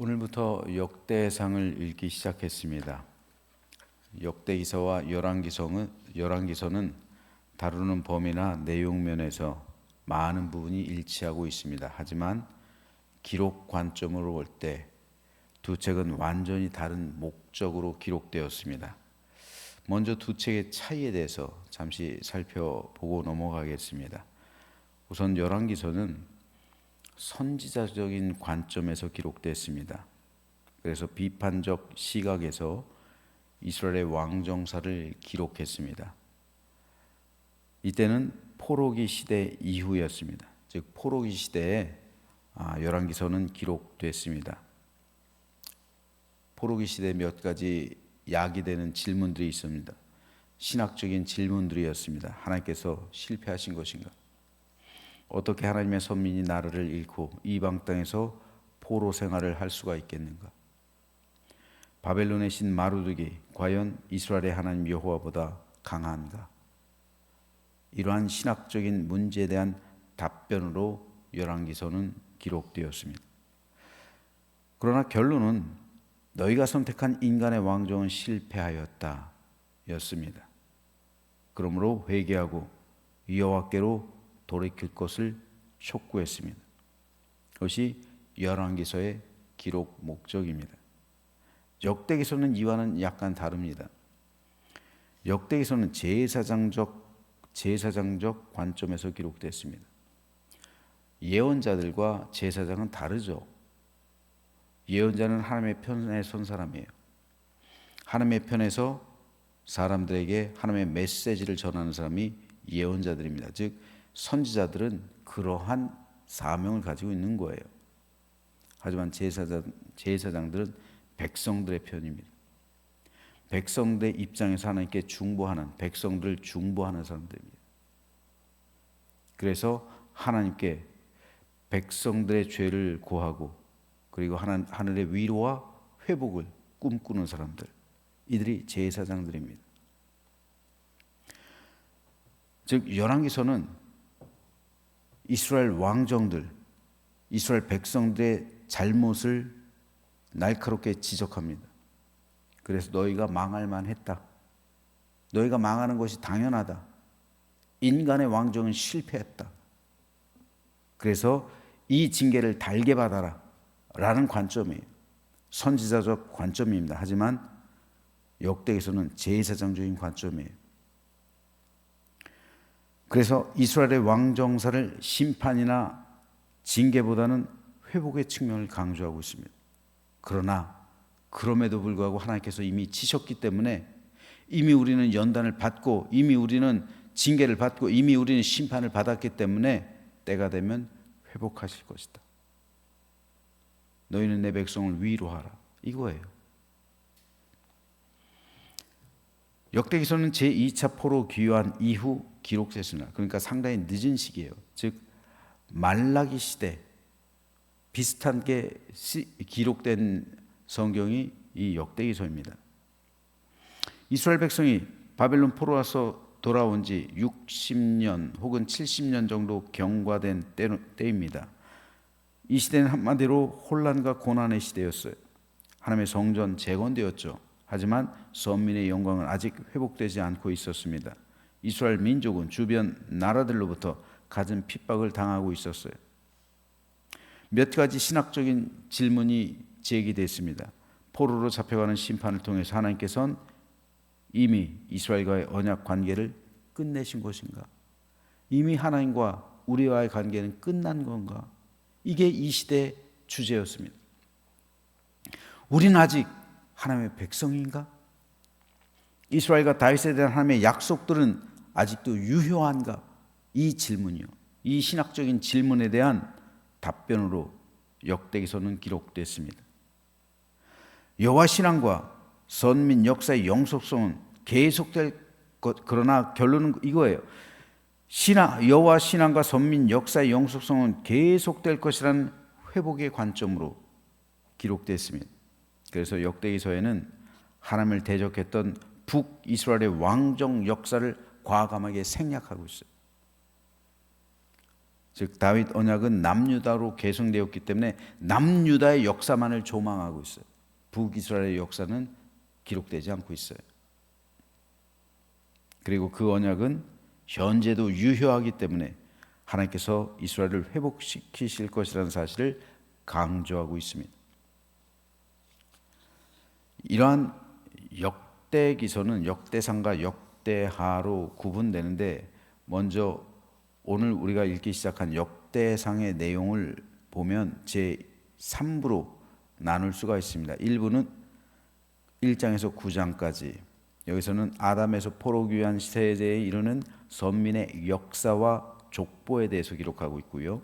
오늘부터 역대상을 읽기 시작했습니다. 역대기서와 열왕기서는 열왕기서는 다루는 범위나 내용 면에서 많은 부분이 일치하고 있습니다. 하지만 기록 관점으로 볼 때 두 책은 완전히 다른 목적으로 기록되었습니다. 먼저 두 책의 차이에 대해서 잠시 살펴보고 넘어가겠습니다. 우선 열왕기서는 선지자적인 관점에서 기록됐습니다. 그래서 비판적 시각에서 이스라엘의 왕정사를 기록했습니다. 이때는 포로기 시대 이후였습니다. 즉 포로기 시대에 아, 열왕기서는 기록됐습니다. 포로기 시대 몇 가지 야기되는 질문들이 있습니다. 신학적인 질문들이었습니다. 하나님께서 실패하신 것인가? 어떻게 하나님의 선민이 나라를 잃고 이방 땅에서 포로 생활을 할 수가 있겠는가? 바벨론의 신 마루드기 과연 이스라엘의 하나님 여호와보다 강한가? 이러한 신학적인 문제에 대한 답변으로 열왕기서는 기록되었습니다. 그러나 결론은 너희가 선택한 인간의 왕정은 실패하였다 였습니다. 그러므로 회개하고 여호와께로 돌이킬 것을 촉구했습니다. 그것이 열왕기서의 기록 목적입니다. 역대기서는 이와는 약간 다릅니다. 역대기서는 제사장적 제사장적 관점에서 기록됐습니다. 예언자들과 제사장은 다르죠. 예언자는 하나님의 편에 선 사람이에요. 하나님의 편에서 사람들에게 하나님의 메시지를 전하는 사람이 예언자들입니다. 즉 선지자들은 그러한 사명을 가지고 있는 거예요. 하지만 제사장 제사장들은 백성들의 편입니다. 백성들의 입장에서 하나님께 중보하는 백성들을 중보하는 사람들입니다. 그래서 하나님께 백성들의 죄를 고하고 그리고 하늘의 위로와 회복을 꿈꾸는 사람들 이들이 제사장들입니다. 즉 열왕기서는 이스라엘 왕정들 이스라엘 백성들의 잘못을 날카롭게 지적합니다. 그래서 너희가 망할 만했다. 너희가 망하는 것이 당연하다. 인간의 왕정은 실패했다. 그래서 이 징계를 달게 받아라. 라는 관점이에요. 선지자적 관점입니다. 하지만 역대에서는 제사장적인 관점이에요. 그래서 이스라엘의 왕정사를 심판이나 징계보다는 회복의 측면을 강조하고 있습니다. 그러나 그럼에도 불구하고 하나님께서 이미 치셨기 때문에 이미 우리는 연단을 받고 이미 우리는 징계를 받고 이미 우리는 심판을 받았기 때문에 때가 되면 회복하실 것이다. 너희는 내 백성을 위로하라. 이거예요. 역대기서는 제2차 포로 귀환 이후 기록됐습니다. 그러니까 상당히 늦은 시기예요. 즉 말라기 시대 비슷한 게 기록된 성경이 이 역대기서입니다. 이스라엘 백성이 바벨론 포로와서 돌아온 지 60년 혹은 70년 정도 경과된 때입니다. 이 시대는 한마디로 혼란과 고난의 시대였어요. 하나님의 성전 재건되었죠. 하지만 선민의 영광은 아직 회복되지 않고 있었습니다. 이스라엘 민족은 주변 나라들로부터 갖은 핍박을 당하고 있었어요. 몇 가지 신학적인 질문이 제기됐습니다. 포로로 잡혀가는 심판을 통해서 하나님께서는 이미 이스라엘과의 언약 관계를 끝내신 것인가? 이미 하나님과 우리와의 관계는 끝난 건가? 이게 이 시대의 주제였습니다. 우리는 아직 하나님의 백성인가? 이스라엘과 다윗에 대한 하나님의 약속들은 아직도 유효한가? 이 질문이요. 이 신학적인 질문에 대한 답변으로 역대기서는 기록됐습니다. 여호와 신앙과 선민 역사의 영속성은 계속될 것 그러나 결론은 이거예요. 신앙 여호와 신앙과 선민 역사의 영속성은 계속될 것이라는 회복의 관점으로 기록됐습니다. 그래서 역대기서에는 하나님을 대적했던 북이스라엘의 왕정 역사를 과감하게 생략하고 있어요. 즉 다윗 언약은 남유다로 계승되었기 때문에 남유다의 역사만을 조망하고 있어요. 북이스라엘의 역사는 기록되지 않고 있어요. 그리고 그 언약은 현재도 유효하기 때문에 하나님께서 이스라엘을 회복시키실 것이라는 사실을 강조하고 있습니다. 이러한 역대 기서는 역대상과 역대하로 구분되는데 먼저 오늘 우리가 읽기 시작한 역대상의 내용을 보면 제 3부로 나눌 수가 있습니다. 1부는 1장에서 9장까지 여기서는 아담에서 포로귀한 세대에 이르는 선민의 역사와 족보에 대해서 기록하고 있고요.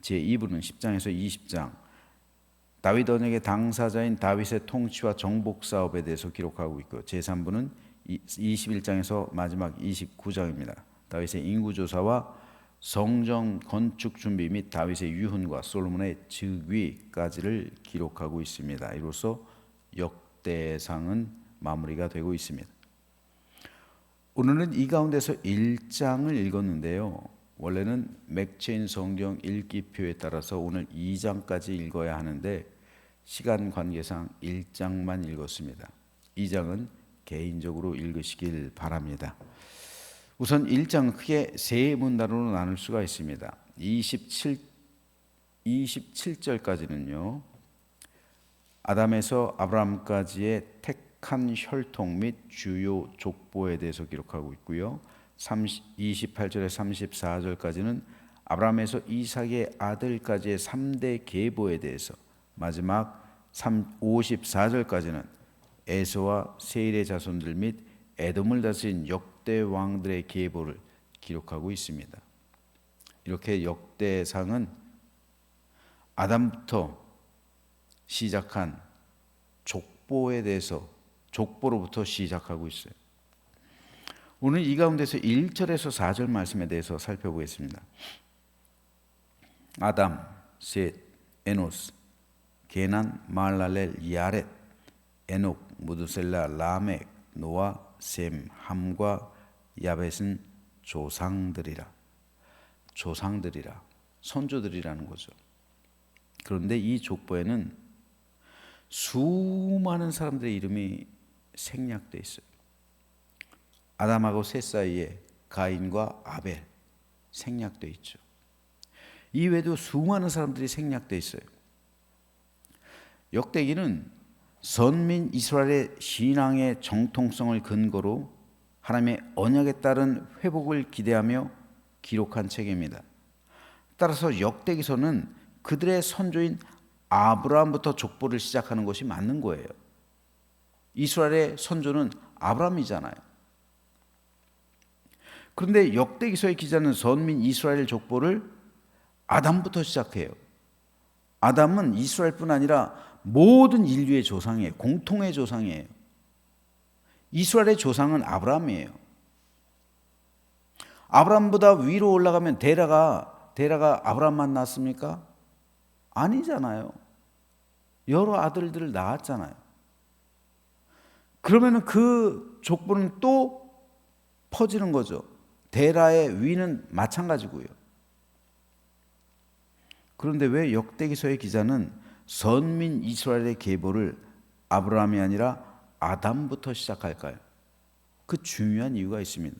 제 2부는 10장에서 20장 다윗 언약의 당사자인 다윗의 통치와 정복 사업에 대해서 기록하고 있고 제 3부는 21장에서 마지막 29장입니다. 다윗의 인구 조사와 성정 건축 준비 및 다윗의 유훈과 솔로몬의 즉위까지를 기록하고 있습니다. 이로써 역대상은 마무리가 되고 있습니다. 오늘은 이 가운데서 1장을 읽었는데요. 원래는 맥체인 성경 읽기표에 따라서 오늘 2장까지 읽어야 하는데 시간 관계상 1장만 읽었습니다. 2장은 개인적으로 읽으시길 바랍니다. 우선 1장 크게 세 문단으로 나눌 수가 있습니다. 27 27절까지는요. 아담에서 아브라함까지의 택한 혈통 및 주요 족보에 대해서 기록하고 있고요. 28절에 34절까지는 아브라함에서 이삭의 아들까지의 3대 계보에 대해서 마지막 54절까지는 에서와 세일의 자손들 및 에돔을 다스린 역대 왕들의 계보를 기록하고 있습니다. 이렇게 역대상은 아담부터 시작한 족보에 대해서 족보로부터 시작하고 있어요. 오늘 이 가운데서 1절에서 4절 말씀에 대해서 살펴보겠습니다. 아담, 셋, 에노스, 게난, 말랄렐, 야렛, 에녹, 무드셀라, 라멕, 노아, 셈, 함과 야벳은 조상들이라. 조상들이라. 선조들이라는 거죠. 그런데 이 족보에는 수많은 사람들의 이름이 생략돼 있어요. 아담하고 셋 사이에 가인과 아벨 생략돼 있죠. 이외에도 수많은 사람들이 생략돼 있어요. 역대기는 선민 이스라엘의 신앙의 정통성을 근거로 하나님의 언약에 따른 회복을 기대하며 기록한 책입니다. 따라서 역대기서는 그들의 선조인 아브라함부터 족보를 시작하는 것이 맞는 거예요. 이스라엘의 선조는 아브라함이잖아요. 그런데 역대기서의 기자는 선민 이스라엘 족보를 아담부터 시작해요. 아담은 이스라엘뿐 아니라 모든 인류의 조상이에요. 공통의 조상이에요. 이스라엘의 조상은 아브라함이에요. 아브라함보다 위로 올라가면 데라가 데라가 아브라함만 낳았습니까? 아니잖아요. 여러 아들들을 낳았잖아요. 그러면은 그 족보는 또 퍼지는 거죠. 데라의 위는 마찬가지고요. 그런데 왜 역대기서의 기자는 선민 이스라엘의 계보를 아브라함이 아니라 아담부터 시작할까요? 그 중요한 이유가 있습니다.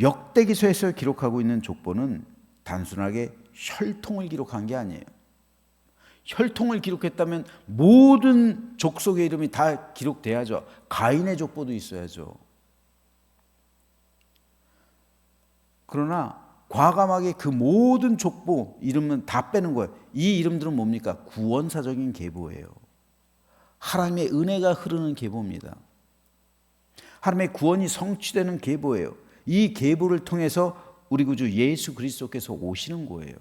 역대기서에서 기록하고 있는 족보는 단순하게 혈통을 기록한 게 아니에요. 혈통을 기록했다면 모든 족속의 이름이 다 기록돼야죠. 가인의 족보도 있어야죠. 그러나 과감하게 그 모든 족보 이름은 다 빼는 거예요. 이 이름들은 뭡니까? 구원사적인 계보예요. 하나님의 은혜가 흐르는 계보입니다. 하나님의 구원이 성취되는 계보예요. 이 계보를 통해서 우리 구주 예수 그리스도께서 오시는 거예요.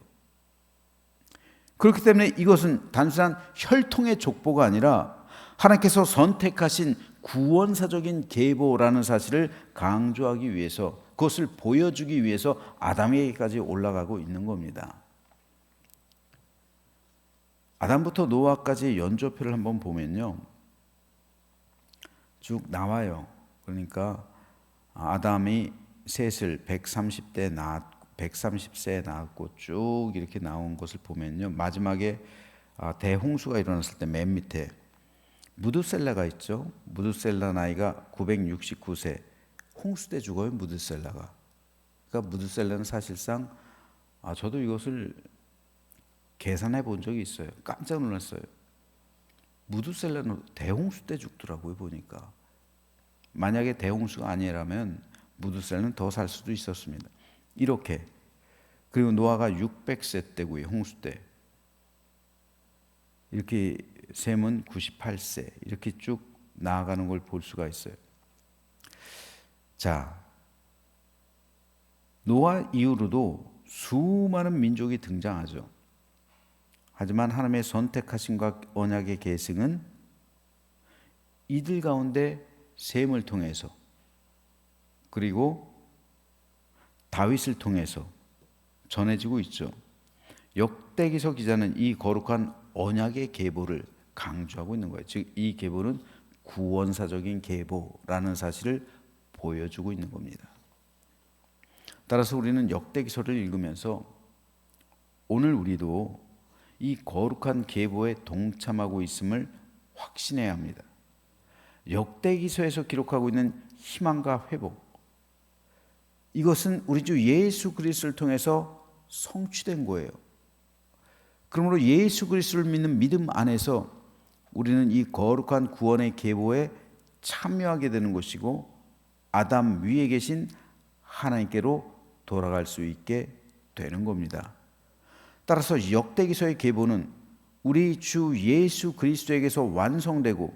그렇기 때문에 이것은 단순한 혈통의 족보가 아니라 하나님께서 선택하신 구원사적인 계보라는 사실을 강조하기 위해서 그것을 보여주기 위해서 아담에게까지 올라가고 있는 겁니다. 아담부터 노아까지 연조표를 한번 보면요. 쭉 나와요. 그러니까 아담이 셋을 130대 130세에 나왔고 쭉 이렇게 나온 것을 보면요. 마지막에 아, 대홍수가 일어났을 때 맨 밑에 무드셀라가 있죠. 무드셀라 나이가 969세. 홍수 때 죽어요, 무드셀라가. 그러니까 무드셀라는 사실상 아, 저도 이것을 계산해 본 적이 있어요. 깜짝 놀랐어요. 무드셀라는 대홍수 때 죽더라고요, 보니까. 만약에 대홍수가 아니라면 무드셀라는 더 살 수도 있었습니다. 이렇게. 그리고 노아가 600세 때고요, 홍수 때. 이렇게 셈은 98세. 이렇게 쭉 나아가는 걸 볼 수가 있어요. 자, 노아 이후로도 수많은 민족이 등장하죠. 하지만 하나님의 선택하심과 언약의 계승은 이들 가운데 셈을 통해서 그리고 다윗을 통해서 전해지고 있죠. 역대기서 기자는 이 거룩한 언약의 계보를 강조하고 있는 거예요. 즉 이 계보는 구원사적인 계보라는 사실을 보여주고 있는 겁니다. 따라서 우리는 역대기서를 읽으면서 오늘 우리도 이 거룩한 계보에 동참하고 있음을 확신해야 합니다. 역대기서에서 기록하고 있는 희망과 회복 이것은 우리 주 예수 그리스도를 통해서 성취된 거예요. 그러므로 예수 그리스도를 믿는 믿음 안에서 우리는 이 거룩한 구원의 계보에 참여하게 되는 것이고 아담 위에 계신 하나님께로 돌아갈 수 있게 되는 겁니다. 따라서 역대기서의 계보는 우리 주 예수 그리스도에게서 완성되고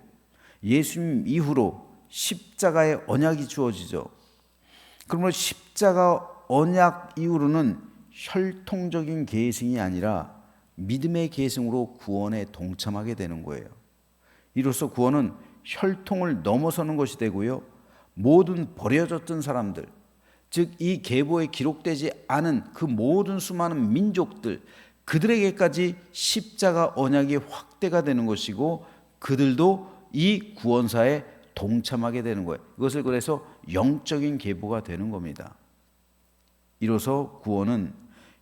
예수님 이후로 십자가의 언약이 주어지죠. 그러므로 십자가 언약 이후로는 혈통적인 계승이 아니라 믿음의 계승으로 구원에 동참하게 되는 거예요. 이로써 구원은 혈통을 넘어서는 것이 되고요. 모든 버려졌던 사람들, 즉 이 계보에 기록되지 않은 그 모든 수많은 민족들 그들에게까지 십자가 언약이 확대가 되는 것이고 그들도 이 구원사에 동참하게 되는 거예요. 이것을 그래서 영적인 계보가 되는 겁니다. 이로써 구원은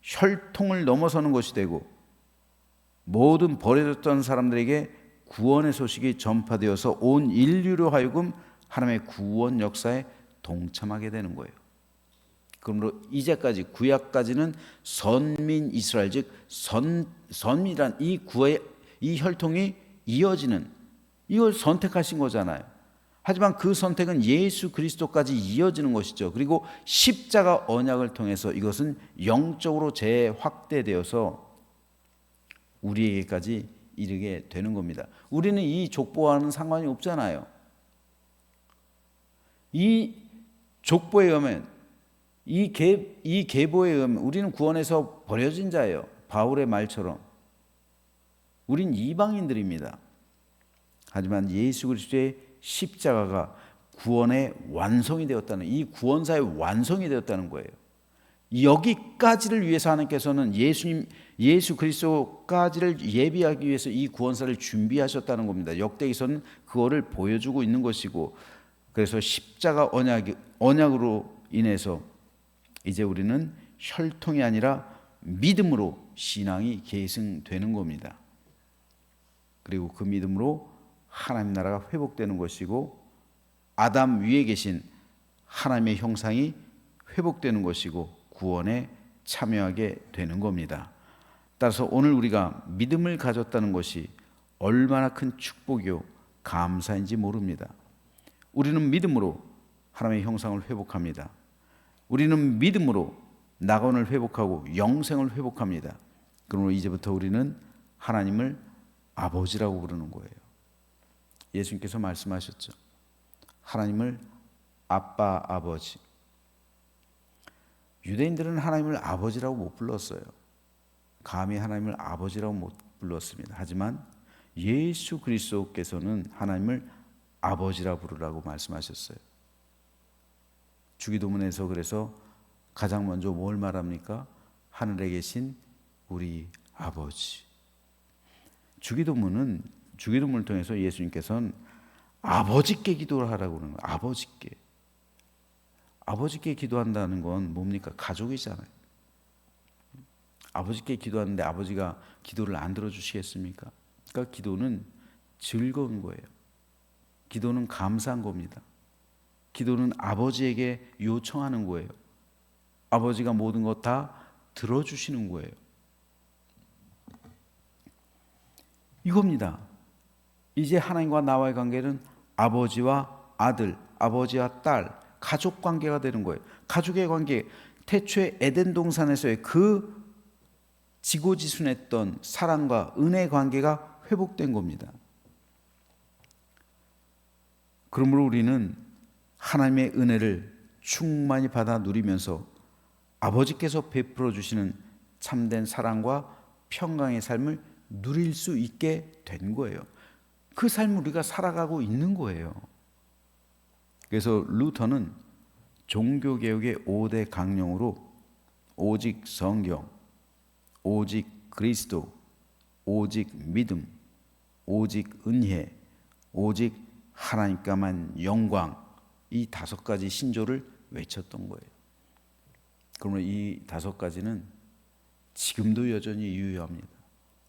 혈통을 넘어서는 것이 되고 모든 버려졌던 사람들에게 구원의 소식이 전파되어서 온 인류로 하여금 하나님의 구원 역사에 동참하게 되는 거예요. 그러므로 이제까지 구약까지는 선민 이스라엘 즉 선, 선이란 이 구의 이 혈통이 이어지는 이걸 선택하신 거잖아요. 하지만 그 선택은 예수 그리스도까지 이어지는 것이죠. 그리고 십자가 언약을 통해서 이것은 영적으로 재확대되어서 우리에게까지 이르게 되는 겁니다. 우리는 이 족보와는 상관이 없잖아요. 이 족보에 의하면 이, 계, 이 계보에 의하면 우리는 구원에서 버려진 자예요. 바울의 말처럼. 우린 이방인들입니다. 하지만 예수 그리스도의 십자가가 구원의 완성이 되었다는 이 구원사의 완성이 되었다는 거예요. 여기까지를 위해서 하나님께서는 예수님 예수 그리스도까지를 예비하기 위해서 이 구원사를 준비하셨다는 겁니다. 역대기서는 그거를 보여주고 있는 것이고 그래서 십자가 언약 언약으로 인해서 이제 우리는 혈통이 아니라 믿음으로 신앙이 계승되는 겁니다. 그리고 그 믿음으로 하나님 나라가 회복되는 것이고 아담 위에 계신 하나님의 형상이 회복되는 것이고 구원에 참여하게 되는 겁니다. 따라서 오늘 우리가 믿음을 가졌다는 것이 얼마나 큰 축복이요 감사인지 모릅니다. 우리는 믿음으로 하나님의 형상을 회복합니다. 우리는 믿음으로 낙원을 회복하고 영생을 회복합니다. 그러므로 이제부터 우리는 하나님을 아버지라고 부르는 거예요. 예수님께서 말씀하셨죠. 하나님을 아빠, 아버지. 유대인들은 하나님을 아버지라고 못 불렀어요. 감히 하나님을 아버지라고 못 불렀습니다. 하지만 예수 그리스도께서는 하나님을 아버지라 부르라고 말씀하셨어요. 주기도문에서 그래서 가장 먼저 뭘 말합니까? 하늘에 계신 우리 아버지. 주기도문은 주기도문을 통해서 예수님께서는 아버지께 기도를 하라고 그러는 거예요. 아버지께. 아버지께 기도한다는 건 뭡니까? 가족이잖아요. 아버지께 기도하는데 아버지가 기도를 안 들어주시겠습니까? 그러니까 기도는 즐거운 거예요. 기도는 감사한 겁니다. 기도는 아버지에게 요청하는 거예요. 아버지가 모든 것 다 들어주시는 거예요. 이겁니다. 이제 하나님과 나와의 관계는 아버지와 아들, 아버지와 딸, 가족 관계가 되는 거예요. 가족의 관계, 태초에 에덴 동산에서의 그 지고지순했던 사랑과 은혜 관계가 회복된 겁니다. 그러므로 우리는 하나님의 은혜를 충만히 받아 누리면서 아버지께서 베풀어 주시는 참된 사랑과 평강의 삶을 누릴 수 있게 된 거예요. 그 삶을 우리가 살아가고 있는 거예요. 그래서 루터는 종교개혁의 5대 강령으로 오직 성경, 오직 그리스도, 오직 믿음, 오직 은혜, 오직 하나님께만 영광 이 다섯 가지 신조를 외쳤던 거예요. 그러면 이 다섯 가지는 지금도 여전히 유효합니다.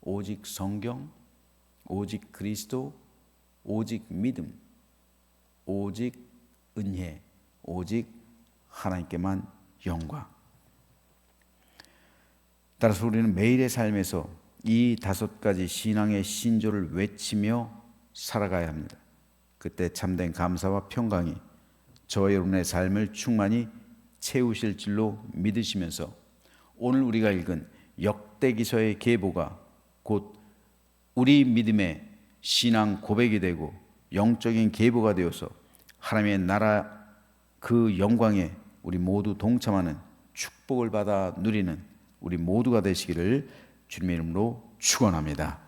오직 성경, 오직 그리스도, 오직 믿음, 오직 은혜, 오직 하나님께만 영광. 따라서 우리는 매일의 삶에서 이 다섯 가지 신앙의 신조를 외치며 살아가야 합니다. 그때 참된 감사와 평강이 저와 여러분의 삶을 충만히 채우실 줄로 믿으시면서 오늘 우리가 읽은 역대기서의 계보가 곧 우리 믿음의 신앙 고백이 되고 영적인 계보가 되어서 하나님의 나라 그 영광에 우리 모두 동참하는 축복을 받아 누리는 우리 모두가 되시기를 주님의 이름으로 축원합니다.